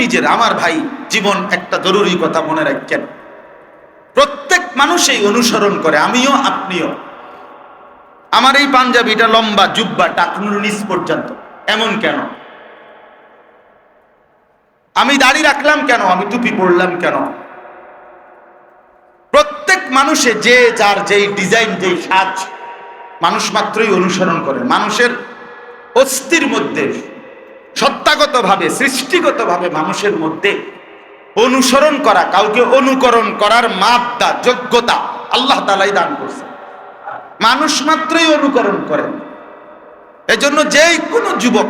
নিজের, আমার ভাই জীবন একটা জরুরি কথা মনে রাখছেন প্রত্যেক মানুষই অনুসরণ করে, আমিও আপনিও। আমার এই পাঞ্জাবিটা লম্বা জুব্বা টাকনুর নিচ পর্যন্ত। এমন কেন? আমি দাড়ি রাখলাম কেন? আমি টুপি পরলাম কেন? প্রত্যেক মানুষে যে, যার যেই ডিজাইন, যেই সাজ, মানুষ মাত্রই অনুসরণ করে। মানুষের অস্থির মধ্যে সত্তাগতভাবে, সৃষ্টিগতভাবে মানুষের মধ্যে অনুসরণ করা, কাউকে অনুকরণ করার মাপদা, যোগ্যতা আল্লাহ তালাই দান করছে মানুষ মাত্রই অনুকরণ করে। এজন্য যেই কোনো যুবক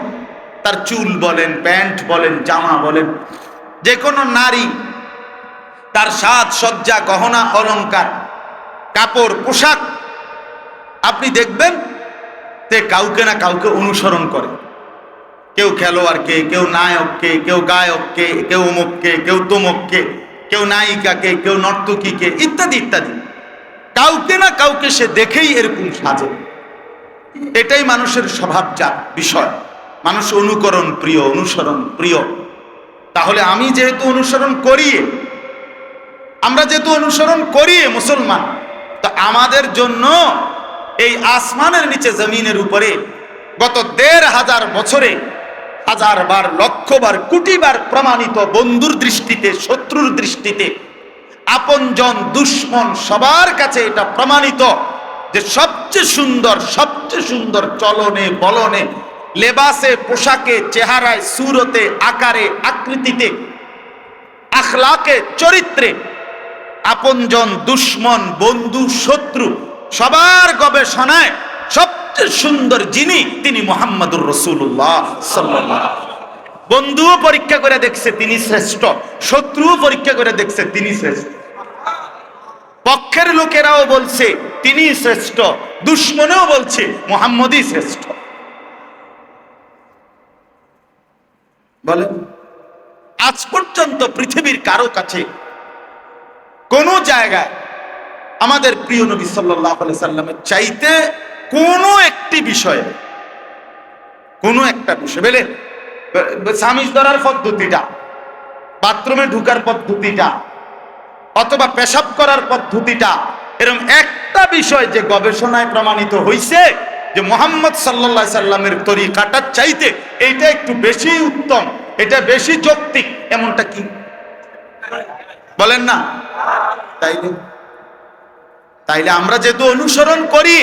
তার চুল বলেন, প্যান্ট বলেন, জামা বলেন, যে কোনো নারী তার সাজ সজ্জা গহনা, অলংকার, কাপড়, পোশাক, আপনি দেখবেন তে কাউকে না কাউকে অনুসরণ করে। কেউ খেলোয়াড়কে, কেউ নায়ককে, কেউ গায়ককে, কেউ অমুককে কেউ তমুককে, কেউ নায়িকাকে, কেউ নর্তকীকে, ইত্যাদি ইত্যাদি। কাউকে না কাউকে সে দেখেই এরকম সাজে। এটাই মানুষের স্বভাব স্বভাবজাত বিষয়। মানুষ অনুকরণ প্রিয়, অনুসরণ প্রিয়। তাহলে আমি যেহেতু অনুসরণ করিয়ে, আমরা যেহেতু অনুসরণ করিয়ে মুসলমান, তো আমাদের জন্য এই আসমানের নিচে জমিনের উপরে গত দেড় হাজার বছরে হাজার বার লক্ষবার কোটিবার প্রমাণিত বন্ধুর দৃষ্টিতে, শত্রুর দৃষ্টিতে আপনজন দুশ্মন সবার কাছে এটা প্রমাণিত যে সবচেয়ে সুন্দর সবচেয়ে সুন্দর চলনে, বলনে, লেবাসে, পোশাকে, চেহারায়, সুরতে, আকারে, আকৃতিতে, আখলাকে, চরিত্রে আপনজন দুশ্মন, বন্ধু, শত্রু সবার গবেষণায় সবচেয়ে সুন্দর যিনি, তিনি মোহাম্মদুর রসুল্লাহ বন্ধুও পরীক্ষা করে দেখছে তিনি শ্রেষ্ঠ, শত্রুও পরীক্ষা করে দেখছে তিনি শ্রেষ্ঠ। পক্ষের লোকেরাও বলছে, তিনি শ্রেষ্ঠ, দুশ্মনেও বলছে, মোহাম্মদই শ্রেষ্ঠ। বলেন, আজ পর্যন্ত পৃথিবীর কারও কাছে কোন জায়গায় আমাদের প্রিয় নবী সাল্লাহ সাল্লামের চাইতে কোনো একটি বিষয়ে, কোনো একটা বিষয় বেলে স্বামী ধরার পদ্ধতিটা, বাথরুমে ঢুকার পদ্ধতিটা, অথবা পেশাব করার পদ্ধতিটা এরকম একটা বিষয় যে গবেষণায় প্রমাণিত হয়েছে যে মোহাম্মদ সাল্লা সাল্লামের তরিকাটার চাইতে এইটা একটু বেশি উত্তম, এটা বেশি যৌক্তিক, এমনটা কি? বলেন না। তাইলে তাইলে আমরা যেহেতু অনুসরণ করি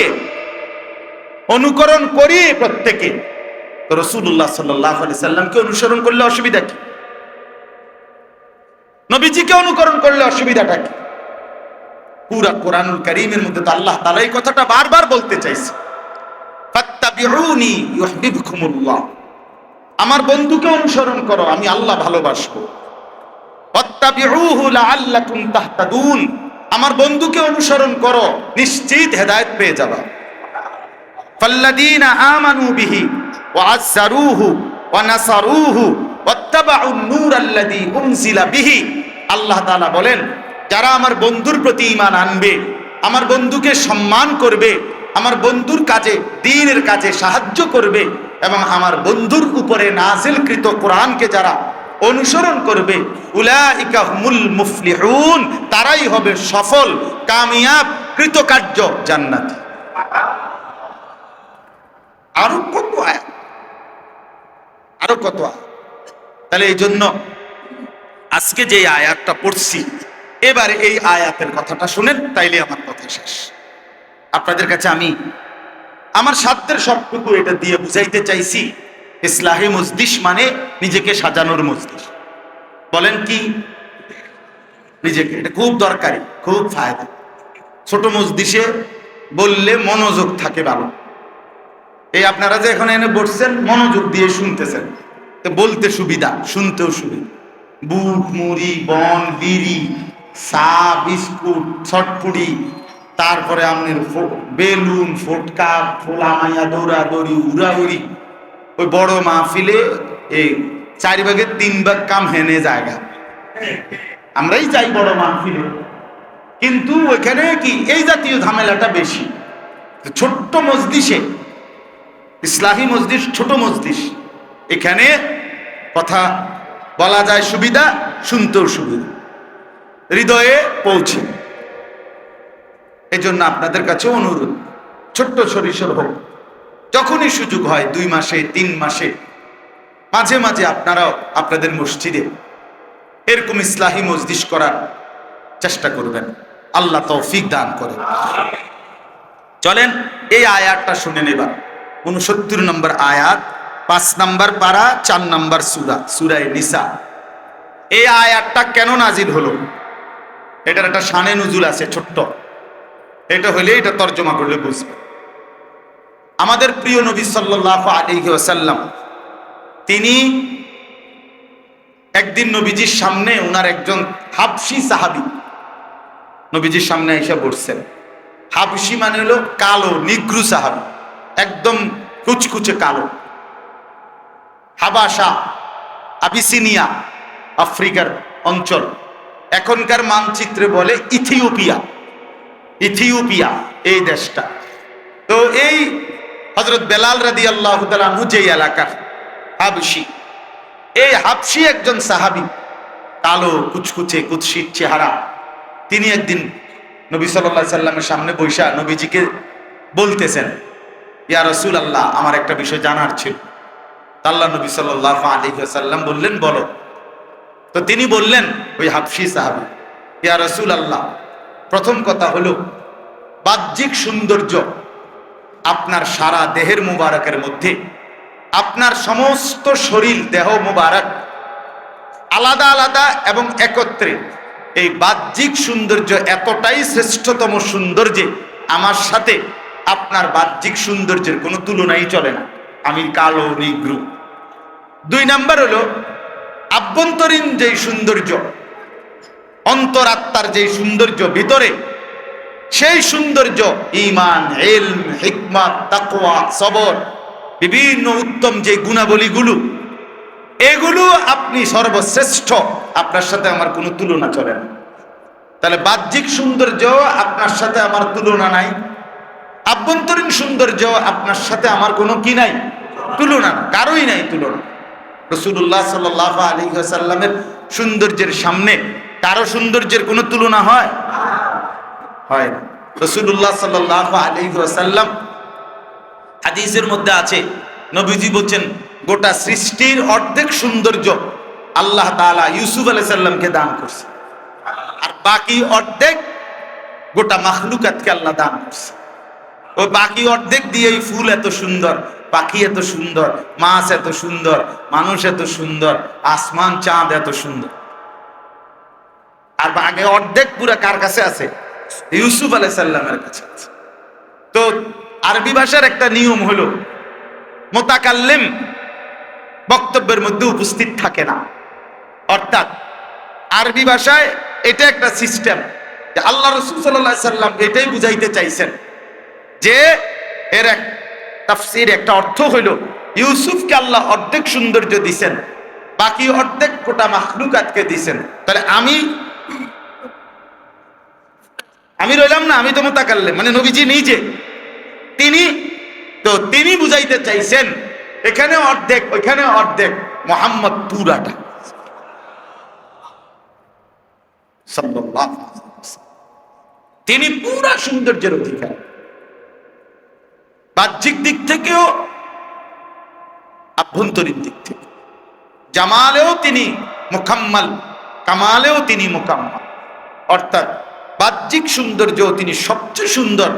অনুকরণ করি প্রত্যেকে। রসুল্লাহ সাল্লামকে অনুসরণ করলে অসুবিধা কি? নবীজিকে অনুকরণ করলে অসুবিধাটা কি? পুরা কোরআনুল করিমের মধ্যে তো আল্লাহ তালা এই কথাটা বারবার বলতে চাইছে। আমার বন্ধুকে অনুসরণ করো, আমি আল্লাহ ভালোবাসবো। আমার বন্ধুকে অনুসরণ করো, নিশ্চিত হেদায়ত পেয়ে যাবা। বিহি ওয়া আযযারুহু ওয়া নাসারুহু ওয়াত্তাবাউ নূর আল্লাযী উনজিলা বিহি। আল্লাহ তাআলা বলেন, যারা আমার বন্ধুর প্রতি ঈমান আনবে, আমার বন্ধুকে সম্মান করবে, আমার বন্ধুর কাজে দ্বীনের কাজে সাহায্য করবে এবং আমার বন্ধুর উপরে নাজিলকৃত কোরআনকে যারা অনুসরণ করবে, উলাইকা হুমুল মুফলিহুন, তারাই হবে সফল, কামিয়াব, কৃতকার্য, জান্নাতি। আরও কত আয়াত? আরও কত আয়াত? তাহলে এই জন্য আজকে যে আয়াতটা পড়ছি, এবারে এই আয়াতের কথাটা শুনেন, তাইলে আমার কথা শেষ। আপনাদের কাছে আমি আমার সাধ্যের সবটুকু এটা দিয়ে বুঝাইতে চাইছি, ইসলাহি মজদিস মানে নিজেকে সাজানোর মজদিস। বলেন কি? নিজেকে, এটা খুব দরকারি, খুব ফায়দা। ছোট মজদিসে বললে মনোযোগ থাকে ভালো। এই আপনারা যে এখানে এনে বসছেন, মনোযোগ দিয়ে শুনতেছেন। বলতে সুবিধা, শুনতেও সুবিধা। বুট, মুড়ি, বন, বিড়ি চা বিস্কুট ছটপুড়ি তারপরে আপনার বেলুন, ফোটকা, ফোলা মাইয়া দৌড়া দৌড়াদৌড়ি, উড়াউড়ি। ওই বড় মাহফিলে এই চারি ভাগের তিন ভাগ কাম হেনে জায়গা। আমরাই যাই বড় মাহফিলে। কিন্তু ওইখানে কি, এই জাতীয় ঝামেলাটা বেশি। ছোট্ট মসজিষে ইসলাহী মসজিদ, ছোট মসজিদ। এখানে কথা বলা যায় সুবিধা, শুনতেও সুবিধা। হৃদয়ে পৌঁছে। এই জন্য আপনাদের কাছে অনুরোধ, ছোট্ট সরিষর হোক। যখনই সুযোগ হয়, দুই মাসে, তিন মাসে, মাঝে মাঝে আপনারাও আপনাদের মসজিদে এরকম ইসলাহী মসজিদ করার চেষ্টা করবেন। আল্লাহ তৌফিক দান করে চলেন, এই আয়াতটা শুনে নেবার। উনসত্তর নম্বর আয়াত, পাঁচ নম্বর পারা, চার নম্বর সুরা, সুরায় নিসা। এই আয়াতটা কেন নাজিল হলো? এটার একটা শানে নজুল আছে, ছোট্ট। এটা হলে এটা তর্জমা করলে বুঝবে। আমাদের প্রিয় নবী সাল্লাহ ওয়াসাল্লাম, তিনি একদিন নবীজির সামনে ওনার একজন হাবসি সাহাবি, নবীজির সামনে এসে বসছেন। হাবসি মানে হলো কালো, নিগ্রু সাহাবি। একদম কুচকুচে কালো। হাবাসা, আবিসিনিয়া, আফ্রিকার অঞ্চল। এখনকার মানচিত্রে বলে ইথিওপিয়া। ইথিওপিয়া, এই দেশটা। তো এই হজরত বেলাল রাদি আল্লাহ যে এলাকার হাবসি এই হাবসি একজন সাহাবি, কালো, কুচকুচে, কুৎসিত চেহারা। তিনি একদিন নবী সাল্লাহ সাল্লামের সামনে বৈশা নবীজিকে বলতেছেন ইয়া রসুল আল্লাহ আমার একটা বিষয় জানার ছিল। আল্লাহ নবী সাল্লাহ আলী সাল্লাম বললেন, বলো। তো তিনি বললেন, ওই হাফসি সাহাবি, ইয়া রসুল আল্লাহ প্রথম কথা হলো, বাহ্যিক সৌন্দর্য আপনার সারা দেহের মুবারকের মধ্যে, আপনার সমস্ত শরীর, দেহ মুবারক আলাদা আলাদা এবং একত্রে। এই বাহ্যিক সৌন্দর্য এতটাই শ্রেষ্ঠতম সৌন্দর্যে আমার সাথে আপনার বাহ্যিক সৌন্দর্যের কোনো তুলনাই চলে না। আমি কালো নিগ্রু। দুই নাম্বার হলো, আভ্যন্তরীণ যেই সৌন্দর্য, অন্তরাত্মার যেই সৌন্দর্য ভিতরে, সেই সৌন্দর্য ইমান এলম হিকমত তাকওয়া, সবর, বিভিন্ন উত্তম যে গুণাবলীগুলো, এগুলো আপনি সর্বশ্রেষ্ঠ, আপনার সাথে আমার কোনো তুলনা চলে না। তাহলে বাহ্যিক সৌন্দর্য আপনার সাথে আমার তুলনা নাই। আভ্যন্তরীণ সৌন্দর্য আপনার সাথে আমার কোনো কি নাই? তুলনা কারোই নাই তুলনা। রসুল্লাহ সাল আলী সাল্লামের সৌন্দর্যের সামনে কারও সৌন্দর্যের কোনো তুলনা হয়? হয় না। রসুল্লাহ সাল আলী সাল্লাম হাদিসের মধ্যে আছে, নবীজি বলছেন, গোটা সৃষ্টির অর্ধেক সৌন্দর্য আল্লাহ তালা ইউসুফ আলাই সাল্লামকে দান করছে। আর বাকি অর্ধেক গোটা মাখলুকাতকে আল্লাহ দান করছে। ওই বাকি অর্ধেক দিয়ে এই ফুল এত সুন্দর, পাখি এত সুন্দর, মাছ এত সুন্দর, মানুষ এত সুন্দর, আসমান, চাঁদ এত সুন্দর। আর আগে অর্ধেক পুরা কার কাছে আছে? ইউসুফ আলাই সাল্লামের কাছে আছে। তো আরবি ভাষার একটা নিয়ম হলো, মোতাকাল্লিম বক্তব্যের মধ্যে উপস্থিত থাকে না। অর্থাৎ আরবি ভাষায় এটা একটা সিস্টেম আল্লাহ রসুল সাল্লাহ সাল্লাম এটাই বুঝাইতে চাইছেন। যে এর এক তাফসির একটা অর্থ হইল, ইউসুফকে আল্লাহ অর্ধেক সৌন্দর্য দিছেন, বাকি অর্ধেক গোটা মাখলুকাতকে দিছেন। তাহলে আমি আমি রইলাম না, আমি তো মোতাকাল্লে মানে নবীজি নিজে। তিনি, তো তিনি বুঝাইতে চাইছেন, এখানে অর্ধেক, ওইখানে অর্ধেক, মোহাম্মদ পুরাটা। তিনি পুরা সৌন্দর্যের অধিকার। বাহ্যিক দিক থেকেও, আভ্যন্তরীণ দিক থেকে। জামালেও তিনি মোকাম্মাল, কামালেও তিনি মোকাম্মাল। অর্থাৎ বাহ্যিক সৌন্দর্যও তিনি সবচেয়ে সুন্দর,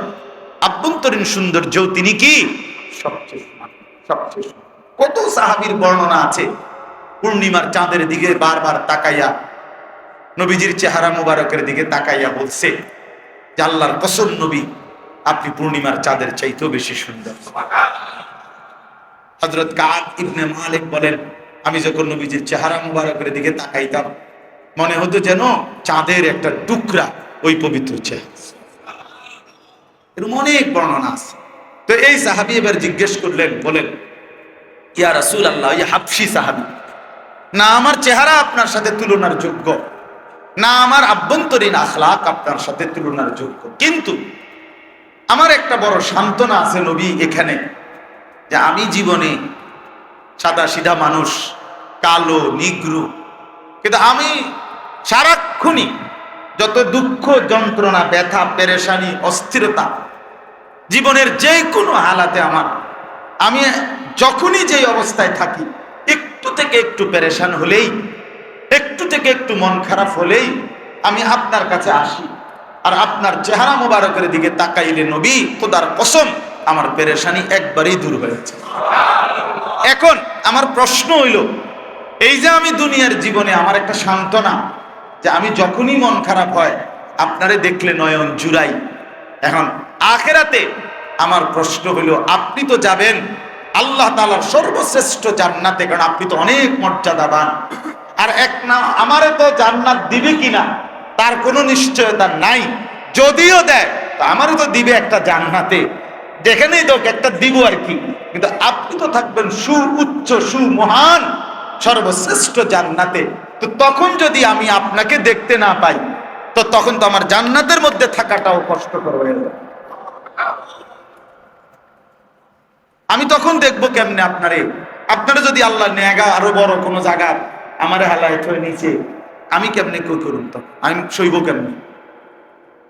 আভ্যন্তরীণ সৌন্দর্যও তিনি কি? সবচেয়ে সবচেয়ে কত সাহাবির বর্ণনা আছে, পূর্ণিমার চাঁদের দিকে বারবার তাকাইয়া, নবীজির চেহারা মুবারকের দিকে তাকাইয়া বলছে জাল্লার কসম নবী আপনি পূর্ণিমার চাঁদের চাইতেও বেশি সুন্দর। হজরত কাদ ইবনে মালিক বলেন, আমি যখন নবীজির চেহারা মুবারকের দিকে তাকাইতাম, মনে হতো যেন চাঁদের একটা টুকরা ওই পবিত্র এরকম অনেক বর্ণনা আছে। তো এই সাহাবি এবার জিজ্ঞেস করলেন, বলেন, ইয়া রাসুল আল্লাহ ইয়া হাফসি সাহাবি, না আমার চেহারা আপনার সাথে তুলনার যোগ্য, না আমার আভ্যন্তরীণ আখলাক আপনার সাথে তুলনার যোগ্য। কিন্তু আমার একটা বড় সান্ত্বনা আছে নবী এখানে, যে আমি জীবনে সাদা সিধা মানুষ, কালো, নিগ্রু, কিন্তু আমি সারাক্ষণই যত দুঃখ, যন্ত্রণা, ব্যথা, পেরেশানি, অস্থিরতা, জীবনের যে কোনো হালাতে আমার, আমি যখনই যেই অবস্থায় থাকি, একটু থেকে একটু পেরেশান হলেই, একটু থেকে একটু মন খারাপ হলেই আমি আপনার কাছে আসি। আর আপনার চেহারা মোবারকের দিকে তাকাইলে নবী, খোদার কসম, আমার পেরেশানি একবারেই দূর হয়েছে এখন আমার প্রশ্ন হইল, এই যে আমি দুনিয়ার জীবনে আমার একটা সান্ত্বনা, যে আমি যখনই মন খারাপ হয়, আপনারে দেখলে নয়ন জুড়াই। এখন আখেরাতে আমার প্রশ্ন হইল, আপনি তো যাবেন আল্লাহ তালার সর্বশ্রেষ্ঠ জান্নাতে, কারণ আপনি তো অনেক মর্যাদাবান। আর এক না, আমারে তো জান্নাত দিবে কিনা? তার কোনো নিশ্চয়তা নাই। যদিও দেয়, তো আমারও তো দিবে একটা জান্নাতে। যেখানেই তো একটা দিব আর কি। কিন্তু আপনি তো থাকবেন সু উচ্চ সুমহান, সর্বশ্রেষ্ঠ জান্নাতে। তো তখন যদি আমি আপনাকে দেখতে না পাই, তো তখন তো আমার জান্নাতের মধ্যে থাকাটাও কষ্টকর হয়ে যাবে। আমি তখন দেখব কেমনে আপনারে। আপনারা যদি আল্লাহ নেগা আরও বড় কোনো জায়গা আমার হালায় নিচে আমি কেমনে কই করুন তো? আমি সইব কেমনে?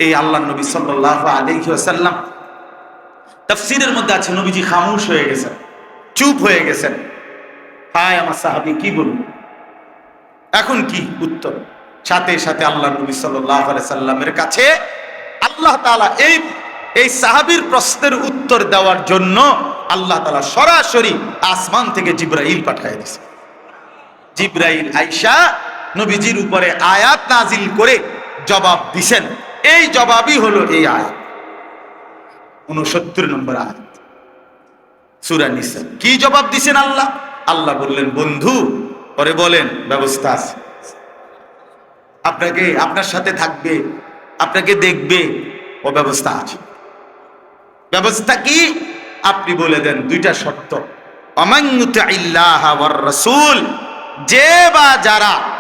এই আল্লাহ নবী সাল্লাহ আলাইহি ওয়াসাল্লাম তাফসিরের মধ্যে আছে, নবীজি খামোশ হয়ে গেছেন, চুপ হয়ে গেছেন। হায় আমার সাহাবি, কি বলুন এখন কি উত্তর? সাথে সাথে আল্লাহ নবী সাল্লাহ সাল্লামের কাছে আল্লাহ তাআলা এই এই সাহাবীর প্রশ্নের উত্তর দেওয়ার জন্য আল্লাহ তাআলা সরাসরি আসমান থেকে জিব্রাইল পাঠিয়ে দিয়েছে। জিব্রাইল আইসা নবীজির উপরে আয়াত নাজিল করে জবাব দিছেন। এই জবাবই হলো এই আয়াত। উনসত্তর নম্বর আয়াত। সুরা কি জবাব দিছেন আল্লাহ? আল্লাহ বললেন, বন্ধু, পরে বলেন, ব্যবস্থা আছে। আপনাকে, আপনার সাথে থাকবে, আপনাকে দেখবে, ও ব্যবস্থা আছে। ব্যবস্থা কি? আপনি বলে দেন দুইটা শর্ত। রসুল, যে বা যারা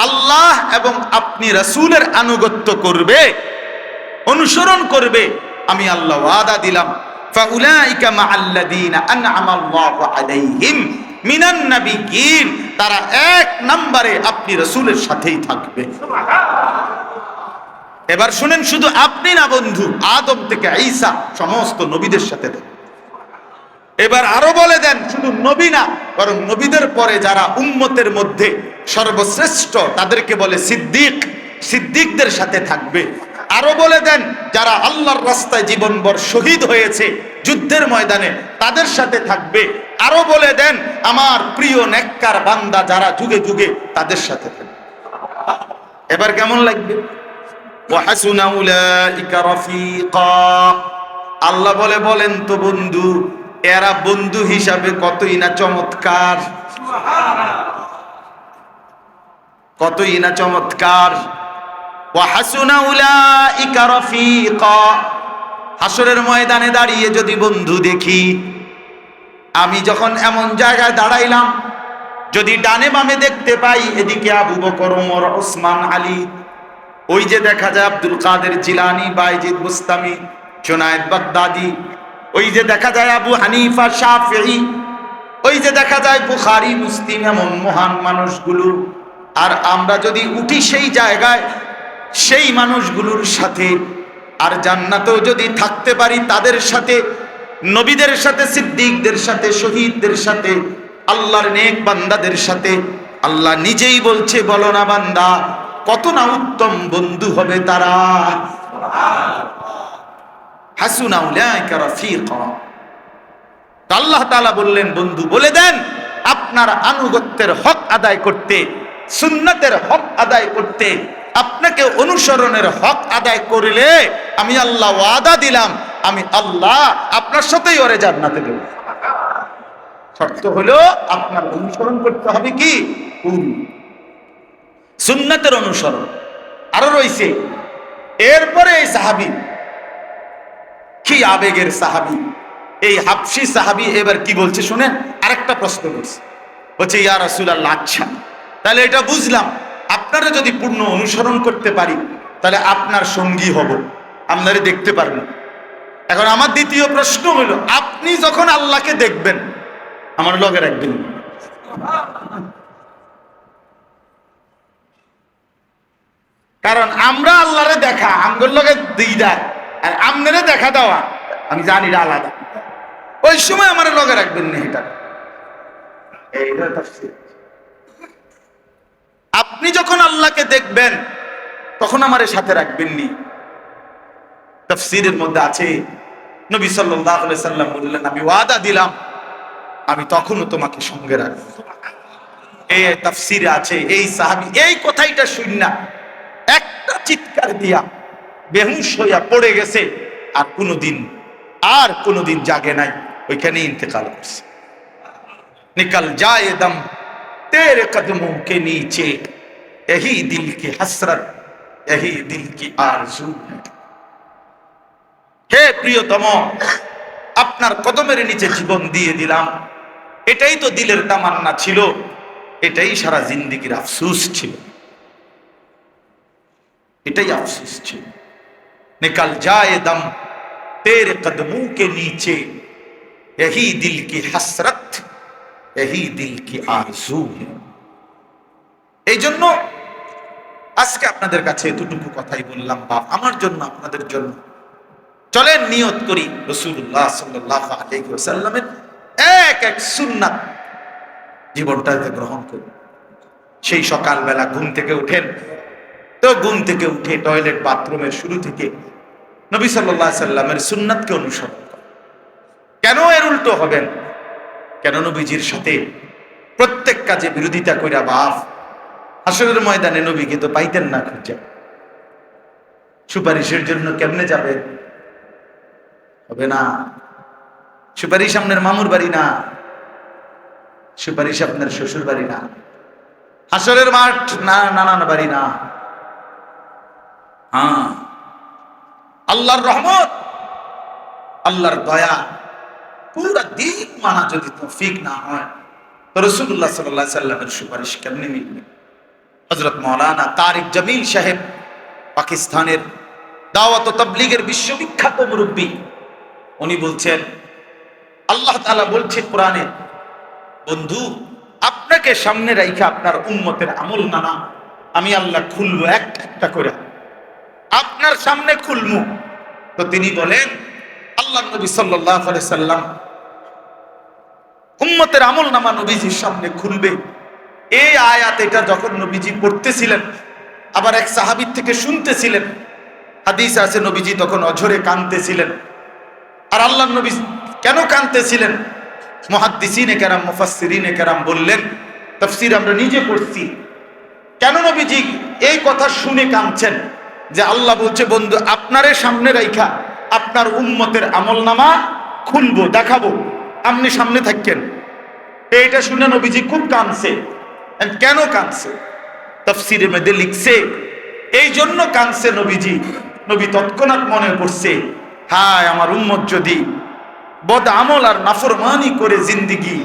আল্লাহ এবং আপনি রসুলের আনুগত্য করবে অনুসরণ করবে আমি আল্লাহ ওয়াদা দিলাম فأولئك مع الذين أنعم الله عليهم من النبيين তারা এক নম্বরে আপনি রসুলের সাথেই থাকবে এবার শুনেন শুধু আপনি না বন্ধু আদম থেকে ঈসা সমস্ত নবীদের সাথে থাকবে এবার আরও বলে দেন, শুধু নবী না, বরং নবীদের পরে যারা উম্মতের মধ্যে সর্বশ্রেষ্ঠ, তাদেরকে বলে সিদ্দিক, সিদ্দিকদের সাথে থাকবে। আরও বলে দেন, যারা আল্লাহর রাস্তায় জীবনভর শহীদ হয়েছে যুদ্ধের ময়দানে, তাদের সাথে থাকবে। আরও বলে দেন, আমার প্রিয় নেককার বান্দা যারা যুগে যুগে তাদের সাথে থাকবে। এবার কেমন লাগবে? আল্লাহ বলে, বলেন তো বন্ধু এরা বন্ধু হিসাবে কতই না চমৎকার। কতই না চমৎকার। হাসরের ময়দানে দাঁড়িয়ে যদি বন্ধু দেখি, আমি যখন এমন জায়গায় দাঁড়াইলাম, যদি ডানে বামে দেখতে পাই, এদিকে আবু বকর, ওমর, ওসমান, আলী, ওই যে দেখা যায় আব্দুল কাদের জিলানি, বাইজিদ মুস্তামি, জোনায়েদ বাগদাদি ওই যে দেখা যায় আবু হানিফা শাফি ওই যে দেখা যায় বুখারি, মুসলিম এমন মহান মানুষগুলো। আর আমরা যদি উঠি সেই জায়গায়, সেই মানুষগুলোর সাথে, আর জান্নাতেও যদি থাকতে পারি তাদের সাথে, নবীদের সাথে, সিদ্দিকদের সাথে, শহীদদের সাথে, আল্লাহর নেক বান্দাদের সাথে, আল্লাহ নিজেই বলছে, বলো না বান্দা, কত না উত্তম বন্ধু হবে তারা। হাসুনা উলাইকা রাফিকা। আল্লাহ তাআলা বললেন, বন্ধু, বলে দেন, আপনার আনুগত্যের হক আদায় করতে, সুন্নতের হক আদায় করতে, আপনাকে অনুসরণের হক আদায় করলে আমি আল্লাহ ওয়াদা দিলাম, আমি আল্লাহ আপনার সাথেই ওরে জান্নাতে দেব। শর্ত হলো, আপনার অনুসরণ করতে হবে কি? সুন্নতের অনুসরণ। আরও রয়েছে। এরপরে এই সাহাবি কি আবেগের সাহাবি? এই হাফসি সাহাবি এবার কি বলছে শুনেন আরেকটা প্রশ্ন করছে। বলছে, ইয়া রাসূলুল্লাহ আচ্ছা। তাহলে এটা বুঝলাম। আপনারা যদি পূর্ণ অনুসরণ করতে পারি, তাহলে আপনার সঙ্গী হব। আপনারা দেখতে পারবেন। এখন আমার দ্বিতীয় প্রশ্ন হলো, আপনি যখন আল্লাহকে দেখবেন, আমার লগে রাখবেন। কারণ আমরা আল্লাহরে দেখা আমগুর লগে দিই দেয় আর আমনেরে দেখা দেওয়া আমি জানি এটা আলাদা। ওই সময় আমার লগে রাখবেন না এটা। আপনি যখন আল্লাহকে দেখবেন তখন আমার সাথে রাখবেন নি তফসিরের মধ্যে আছে নবী সাল্লাল্লাহু আলাইহি সাল্লাম বললেন আমি ওয়াদা দিলাম আমি তখনও তোমাকে সঙ্গে রাখব। এই তাফসিরে আছে এই সাহাবি এই কথাইটা শুন না। একটা চিৎকার দিয়া বেহুশ হইয়া পড়ে গেছে আর কোনোদিন আর কোনোদিন জাগে নাই ওইখানে ইন্তেকাল করছে निकल जाए दम तेरे कदमों के नीचे यही दिल की हसरत यही दिल की आरजू है হে প্রিয়তম আপনার কদমের নিচে জীবন দিয়ে দিলাম এটাই তো দিলের তামান্না ছিল এটাই সারা জিন্দিগির আফসুস ছিল এটাই আফসুস ছিল निकल जाए दम तेरे कदमों के नीचे यही दिल की हसरत यही दिल की आरजू है এই জন্য আজকে আপনাদের কাছে এতটুকু কথাই বললাম বা আমার জন্য আপনাদের জন্য চলেন নিয়ত করি রসুল্লাহ সাল্লাহ আলাইসাল্লামের এক এক সুন্নাত জীবনটাতে গ্রহণ করি সেই সকালবেলা ঘুম থেকে উঠেন তো ঘুম থেকে উঠে টয়লেট বাথরুমের শুরু থেকে নবী সাল্লাহ সাল্লামের সুন্নাতকে অনুসরণ কেন এর উল্টো হবেন কেন নবীজির সাথে প্রত্যেক কাজে বিরোধিতা কইরা বাপ আসরের ময়দানে নবীকে তো পাইতেন না খুঁজে। সুপারিশের জন্য কেমনে যাবেন হবে না। সুপারিশ আপনার মামুর বাড়ি না। সুপারিশ আপনার শ্বশুর বাড়ি না। হাসরের মাঠ না, নানান বাড়ি না। হ্যাঁ। আল্লাহর রহমত, আল্লাহর দয়া, পুরা দিন মানা যদি তৌফিক না হয়, তো রসুল্লাহ সাল্লাহ সাল্লামের সুপারিশ কেমনে মিলবে? হজরত মৌলানা তারিক জামিল সাহেব, পাকিস্তানের দাওয়াত তবলিগের বিশ্ববিখ্যাত মুরব্বী, উনি বলছেন, আল্লাহ তাআলা বলছে কোরআনে, বন্ধু, আপনাকে সামনে রাইখা আপনার উন্মতের আমল নানা আমি আল্লাহ খুলবো একটা একটা করে। আপনার সামনে খুলমু। তো তিনি বলেন আল্লাহ নবী আলাইহি সাল্লাম উম্মতের আমল নামা নবীজির সামনে খুলবে। এই আয়াত এটা যখন নবীজি পড়তেছিলেন, আবার এক সাহাবীর থেকে শুনতেছিলেন, হাদিস আছে নবীজি তখন অঝরে কাঁদতেছিলেন। আর আল্লাহ নবী কেন কাঁদতেছিলেন? মহাদ্দিসিনে কেরাম, মুফাসসিরিনে কেরাম বললেন, তাফসীর আমরা নিজে পড়ছি। কেন নবীজি এই কথা শুনে কাঁদছেন? যে আল্লাহ বলছে, বন্ধু, আপনারে সামনে রাইখা, আপনার উম্মতের আমল নামা খুলবো, দেখাবো। আপনি সামনে থাকেন। এইটা শুনে নবীজি খুব কাঁদছে। কেন কাঁদছে? তফসিরের মধ্যে লিখছে, এই জন্য কাঁদছে নবীজি। নবী তৎক্ষণাৎ মনে করছে, হায়, আমার উম্মত যদি বদ আমল আর নাফরমানি করে জিন্দিগি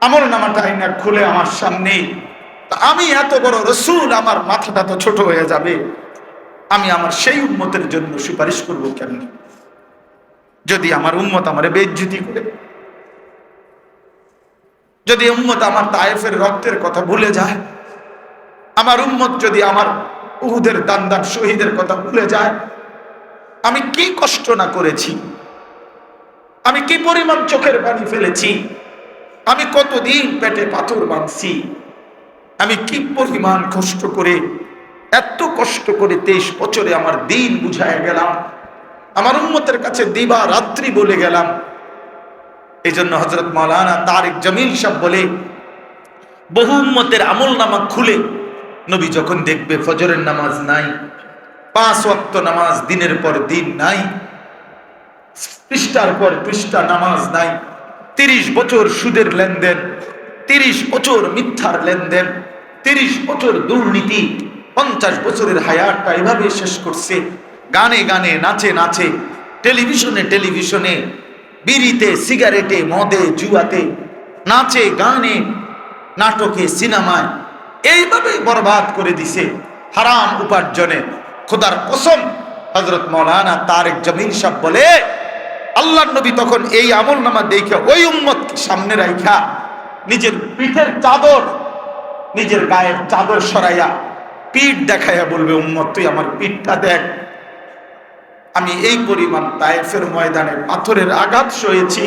আমল নামাটা আইনা খুলে আমার সামনে আমি এত বড় রসুল, আমার মাথাটা তো ছোট হয়ে যাবে। আমি আমার সেই উন্মতের জন্য সুপারিশ করব কেন যদি আমার উন্মত আমার বেজ্জুতি করে, যদি উম্মত আমার তায়েফের রক্তের কথা ভুলে যায়, আমার উম্মত যদি আমার উহুদের দান দান শহীদের কথা ভুলে যায়, আমি কি কষ্ট না করেছি? আমি কি পরিমাণ চোখের পানি ফেলেছি? আমি কতদিন পেটে পাথর বাঁধছি? আমি কি পরিমাণ কষ্ট করে এত কষ্ট করে তেইশ বছরে আমার দিন বুঝায় গেলাম। আমার উন্মতের কাছে দিবা রাত্রি বলে গেলাম। এই জন্য হজরত মৌলানা তারেক জমিল সব বলে, বহু উম্মতের আমল নামা খুলে নবী যখন দেখবে ফজরের নামাজ নাই, পাঁচ ওয়াক্ত নামাজ দিনের পর দিন নাই, পৃষ্ঠার পর পৃষ্ঠা নামাজ নাই, তিরিশ বছর সুদের লেনদেন, তিরিশ বছর মিথ্যার লেনদেন, তিরিশ বছর দুর্নীতি পঞ্চাশ বছরের হায়ারটা এভাবে শেষ করছে। গানে গানে, নাচে নাচে, টেলিভিশনে টেলিভিশনে, বিড়িতে, সিগারেটে, মদে, জুয়াতে, নাচে, গানে, নাটকে, সিনেমায় এইভাবে বরবাদ করে দিছে হারাম উপার্জনে। খোদার কসম হজরত মৌলানা তারেক জমিন সাহ বলে আল্লাহ নবী তখন এই আমল নামা দেখে ওই উম্মত সামনে রাইখা নিজের পিঠের চাদর, নিজের গায়ের চাদর সরাইয়া পিঠ দেখাইয়া বলবে, উম্মত, তুই আমার পিঠটা দেখ। আমি এই পরিমাণ তায়েফের ময়দানে পাথরের আঘাত সয়েছি,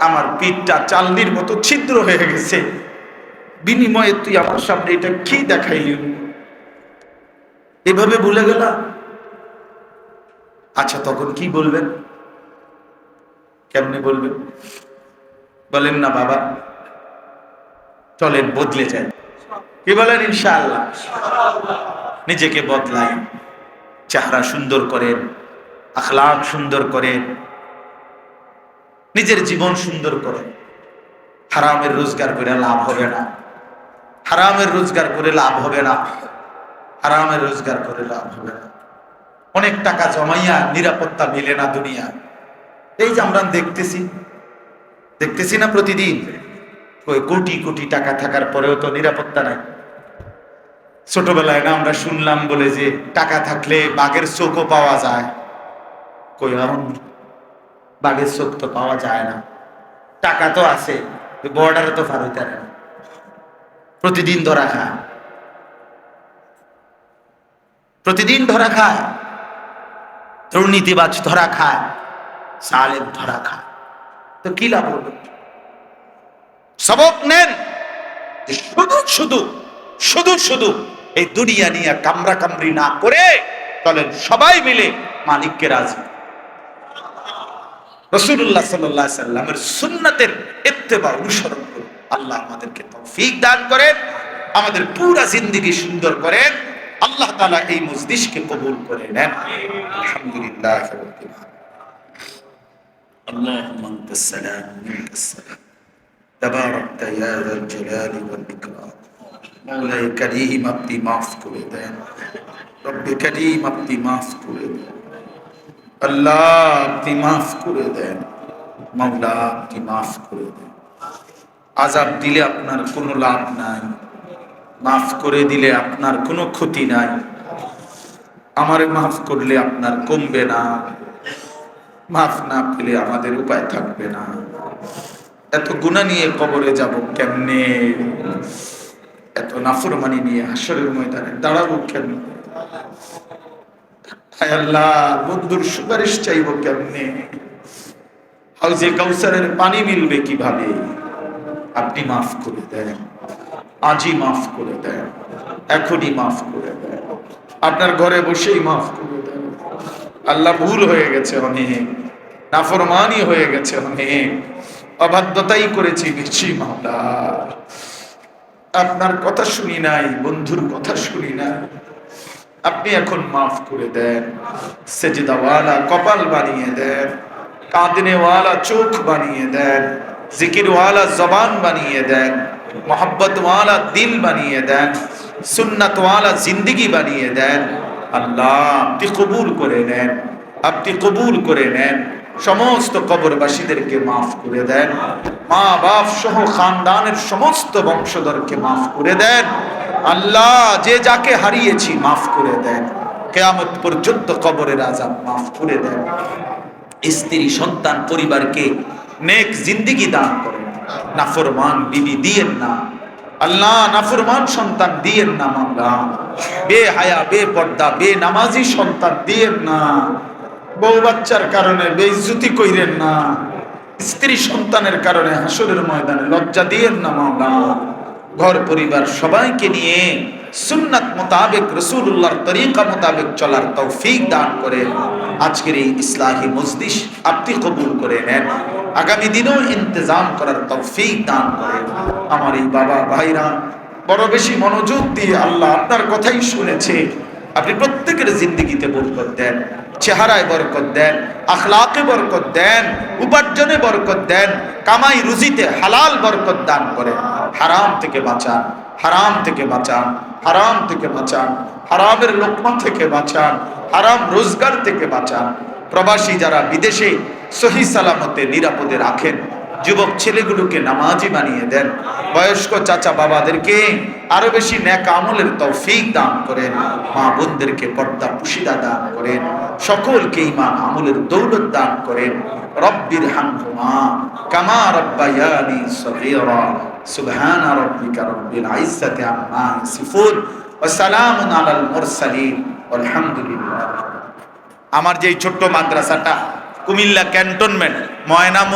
আমার পিঠটা চালনির মতো ছিদ্র হয়ে গেছে। বিনিময়ে তুই আমার সামনে এটা কি দেখাইলি? এভাবে ভুলে গেলা? আচ্ছা তখন কি বলবেন? কেমনে বলবেন? বলেন না, বাবা। চলেন, বদলে যায় কি বলেন, ইনশাআল্লাহ? নিজেকে বদলাই, চেহারা সুন্দর করেন আখলাক সুন্দর করেন নিজের জীবন সুন্দর করেন হারামের রোজগার করে লাভ হবে না। হারামের রোজগার করে লাভ হবে না। হারামের রোজগার করে লাভ হবে না। অনেক টাকা জমাইয়া নিরাপত্তা মিলে না দুনিয়া। এই যে আমরা দেখতেছি দেখতেছি না প্রতিদিন? ওই কোটি কোটি টাকা থাকার পরেও তো নিরাপত্তা নাই। ছোটবেলায় না আমরা শুনলাম বলে যে টাকা থাকলে বাঘের চোখও পাওয়া যায়। বাঘের চোখ তো পাওয়া যায় না। টাকা তো আছে বর্ডারে তো ফার হইতে না। প্রতিদিন ধরা খায়। প্রতিদিন ধরা খায়। দুর্নীতিবাজ ধরা খায়। সালেম ধরা খায়। তো কি লাভ হলো? সবক নেন শুধু শুধু শুধু শুধু এই দুনিয়া নিয়ে কামরা কামড়ি না করে চলেন সবাই মিলে মালিককে রাজি রসুল্লাহ সাল্লাহ সাল্লামের সুন্নাতের ইত্তেবা অনুসরণ করুন আল্লাহ আমাদেরকে তৌফিক দান করেন আমাদের পুরা জিন্দিগি সুন্দর করেন আল্লাহ তাআলা এই মজলিসকে কবুল করে নেন আলহামদুলিল্লাহ রাব্বিল আলামিন اللهم انت السلام منك السلام تباركت يا ذا الجلال والإكرام মৌলাই কারিম আপনি মাফ করে দেন। রব্বে কারিম আপনি মাফ করে দেন। আল্লাহ আপনি মাফ করে দেন। মাওলা আপনি মাফ করে দেন। আজাব দিলে আপনার কোনো লাভ নাই। মাফ করে দিলে আপনার কোনো ক্ষতি নাই। আমারে মাফ করলে আপনার কমবে না। মাফ না পেলে আমাদের উপায় থাকবে না। এত গুণা নিয়ে কবরে যাব কেমনে? এত নাফরমানি নিয়ে হাসরের ময়দানে দাঁড়াবো আল্লাহ, বন্ধুর সুপারিশ চাইব কেমনে? হাউজে কাউসারের পানি মিলবে কীভাবে? আপনি মাফ করে দেন, আজই মাফ করে দেন, এখনই মাফ করে দেন। আপনার ঘরে বসেই মাফ করে দেন। আল্লাহ ভুল হয়ে গেছে অনেক, নাফরমানি হয়ে গেছে অনেক। অবাধ্যতাই করেছি বেশি মামলা আপনার কথা শুনি নাই, বন্ধুর কথা শুনি না আপনি এখন মাফ করে দেন, সেজিদাওয়ালা কপাল বানিয়ে দেন, কাঁদনেওয়ালা চোখ বানিয়ে দেন, জিকিরওয়ালা জবান বানিয়ে দেন, মোহাব্বতওয়ালা দিল বানিয়ে দেন, সুন্নাতওয়ালা জিন্দিগি বানিয়ে দেন। আল্লাহ, আপনি কবুল করে নেন, আপনি কবুল করে নেন। সমস্ত কবরবাসীদেরকে মাফ করে দেন। মা বাপ সহ খানদানের সমস্ত বংশধরকে মাফ করে দেন। আল্লাহ যে যাকে হারিয়েছি মাফ করে দেন। কেয়ামত পর্যন্ত কবরের আজাব মাফ করে দেন। স্ত্রী, সন্তান, পরিবারকে নেক জিন্দিগি দান করেন। নাফরমান বিবি দিয়েন না। আল্লাহ নাফরমান সন্তান দিয়েন না মামলা। বে হায়া, বে পর্দা, বে নামাজি সন্তান দিয়েন না। বউ বাচ্চার কারণে বেইজ্জতি কইরেন না, স্ত্রী সন্তানের কারণে হাসরের ময়দানে লজ্জা দিয়েন না মামলা ঘর পরিবার সবাইকে নিয়ে সুন্নাত মোতাবেক রসুল্লাহর তরিকা মোতাবেক চলার তৌফিক দান করে আজকের এই ইসলাহী মজলিস আপনি কবুল করে নেন। আগামী দিনেও ইন্তজাম করার তৌফিক দান করে। আমার এই বাবা ভাইরা, বড় বেশি মনোযোগ দিয়ে আল্লাহ আপনার কথাই শুনেছে। আপনি প্রত্যেকের জিন্দিগিতে বরকত দেন, চেহারায় বরকত দেন, আখলাকে বরকত দেন, উপার্জনে বরকত দেন, কামাই রুজিতে হালাল বরকত দান করেন। হারাম থেকে বাঁচান, হারাম থেকে বাঁচান, হারাম থেকে বাঁচান, হারামের লোকমা থেকে বাঁচান, হারাম রোজগার থেকে বাঁচান। প্রবাসী যারা বিদেশে সহি সালামতে নিরাপদে রাখেন যুবক ছেলেগুলোকে নামাজি বানিয়ে দেন। বয়স্ক চাচা বাবাদেরকে আরও বেশি ন্যাক আমলের তৌফিক দান করেন। মা বোনদেরকে পর্দা পুশিদা দান করেন। সকলকে ইমান আমলের দৌলত দান করেন। রব্বির হানহুমা কামা রব্বায়ানি সগীরা। সুবহান রব্বিকা রব্বিল আম্মা ইয়াসিফুন। ওয়াসালামুন আলাল মুরসালিন। আলহামদুলিল্লাহ আমার যে ছোট্ট মাদ্রাসাটা কুমিল্লা ক্যান্টনমেন্ট ময়নামতি